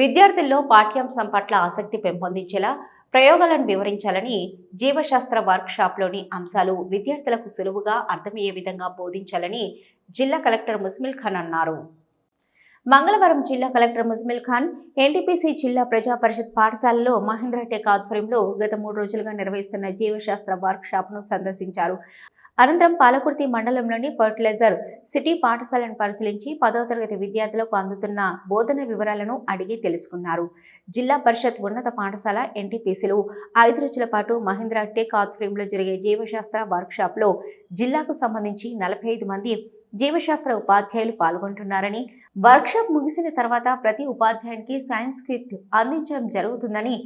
విద్యార్థుల్లో పాఠ్యాంశం పట్ల ఆసక్తి పెంపొందించేలా ప్రయోగాలను వివరించాలని జీవశాస్త్ర వర్క్షాప్లోని అంశాలు విద్యార్థులకు సులువుగా అర్థమయ్యే విధంగా బోధించాలని జిల్లా కలెక్టర్ ముస్మిల్ ఖాన్ అన్నారు. మంగళవారం జిల్లా కలెక్టర్ ముజ్మిల్ ఖాన్ ఎన్టీపీసీ జిల్లా ప్రజా పరిషత్ పాఠశాలలో మహేంద్ర టెక్ ఆధ్వర్యంలో గత మూడు రోజులుగా నిర్వహిస్తున్న జీవశాస్త్ర వర్క్షాప్ను సందర్శించారు. అనంతరం పాలకుర్తి మండలంలోని ఫర్టిలైజర్ సిటీ పాఠశాలను పరిశీలించి పదవ తరగతి విద్యార్థులకు అందుతున్న బోధన వివరాలను అడిగి తెలుసుకున్నారు. జిల్లా పరిషత్ ఉన్నత పాఠశాల ఎన్టీపీసీలో ఐదు రోజుల పాటు మహేంద్ర టెక్ ఆధ్వర్యంలో జరిగే జీవశాస్త్ర వర్క్షాప్లో జిల్లాకు సంబంధించి నలభై ఐదు మంది జీవశాస్త్ర ఉపాధ్యాయులు పాల్గొంటున్నారని వర్క్షాప్ ముగిసిన తర్వాత ప్రతి ఉపాధ్యాయునికి సైన్స్ కిట్ అందించడం జరుగుతుందని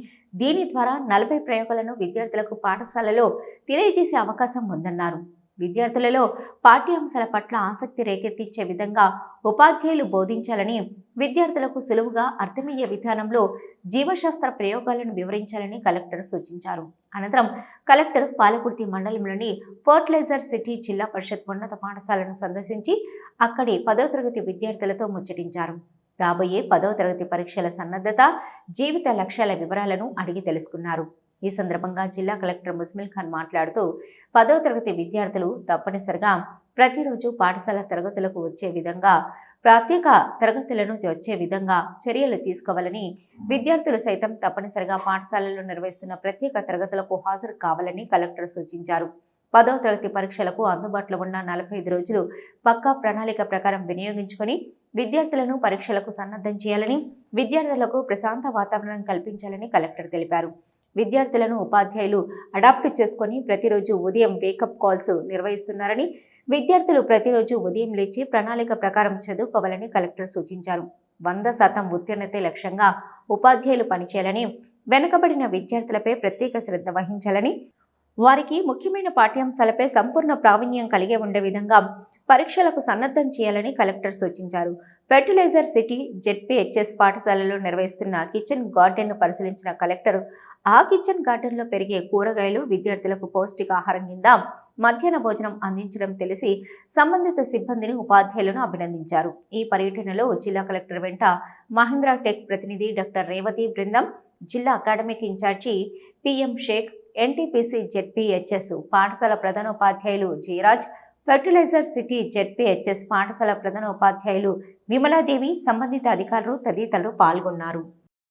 దీని ద్వారా నలభై ప్రయోగాలను విద్యార్థులకు పాఠశాలలో తెలియజేసే అవకాశం ఉందన్నారు. విద్యార్థులలో పాఠ్యాంశాల పట్ల ఆసక్తి రేకెత్తించే విధంగా ఉపాధ్యాయులు బోధించాలని విద్యార్థులకు సులువుగా అర్థమయ్యే విధానంలో జీవశాస్త్ర ప్రయోగాలను వివరించాలని కలెక్టర్ సూచించారు. అనంతరం కలెక్టర్ పాలకుర్తి మండలంలోని ఫర్టిలైజర్ సిటీ జిల్లా పరిషత్ ఉన్నత పాఠశాలను సందర్శించి అక్కడి పదవ తరగతి విద్యార్థులతో ముచ్చటించారు. రాబోయే పదవ తరగతి పరీక్షల సన్నద్ధత జీవిత లక్ష్యాల వివరాలను అడిగి తెలుసుకున్నారు. ఈ సందర్భంగా జిల్లా కలెక్టర్ ముస్మిల్ ఖాన్ మాట్లాడుతూ పదవ తరగతి విద్యార్థులు తప్పనిసరిగా ప్రతిరోజు పాఠశాల తరగతులకు వచ్చే విధంగా ప్రత్యేక తరగతులను వచ్చే విధంగా చర్యలు తీసుకోవాలని విద్యార్థులు సైతం తప్పనిసరిగా పాఠశాలలో నిర్వహిస్తున్న ప్రత్యేక తరగతులకు హాజరు కావాలని కలెక్టర్ సూచించారు. పదవ తరగతి పరీక్షలకు అందుబాటులో ఉన్న నలభై ఐదు రోజులు పక్కా ప్రణాళిక ప్రకారం వినియోగించుకొని విద్యార్థులను పరీక్షలకు సన్నద్ధం చేయాలని విద్యార్థులకు ప్రశాంత వాతావరణం కల్పించాలని కలెక్టర్ తెలిపారు. విద్యార్థులను ఉపాధ్యాయులు అడాప్ట్ చేసుకొని ప్రతిరోజు ఉదయం వేకప్ కాల్స్ నిర్వహిస్తున్నారని విద్యార్థులు ప్రతిరోజు ఉదయం లేచి ప్రణాళిక ప్రకారం చదువుకోవాలని కలెక్టర్ సూచించారు. వంద శాతం ఉత్తీర్ణతే లక్ష్యంగా ఉపాధ్యాయులు పనిచేయాలని వెనుకబడిన విద్యార్థులపై ప్రత్యేక శ్రద్ధ వహించాలని వారికి ముఖ్యమైన పాఠ్యాంశాలపై సంపూర్ణ ప్రావీణ్యం కలిగే ఉండే విధంగా పరీక్షలకు సన్నద్ధం చేయాలని కలెక్టర్ సూచించారు. ఫెర్టిలైజర్ సిటీ జెడ్పీహెచ్ఎస్ పాఠశాలలో నిర్వహిస్తున్న కిచెన్ గార్డెన్ను పరిశీలించిన కలెక్టర్ ఆ కిచెన్ గార్డెన్లో పెరిగే కూరగాయలు విద్యార్థులకు పౌష్టికాహారం కింద మధ్యాహ్న భోజనం అందించడం తెలిసి సంబంధిత సిబ్బందిని ఉపాధ్యాయులను అభినందించారు. ఈ పర్యటనలో జిల్లా కలెక్టర్ వెంట మహేంద్ర టెక్ ప్రతినిధి డాక్టర్ రేవతి బృందం జిల్లా academic incharge PM Shaik NTPC ZPHS పాఠశాల ప్రధానోపాధ్యాయులు జయరాజ్ ఫెర్టిలైజర్ సిటీ జెడ్పీహెచ్ఎస్ పాఠశాల ప్రధానోపాధ్యాయులు విమలాదేవి సంబంధిత అధికారులు తదితరులు పాల్గొన్నారు.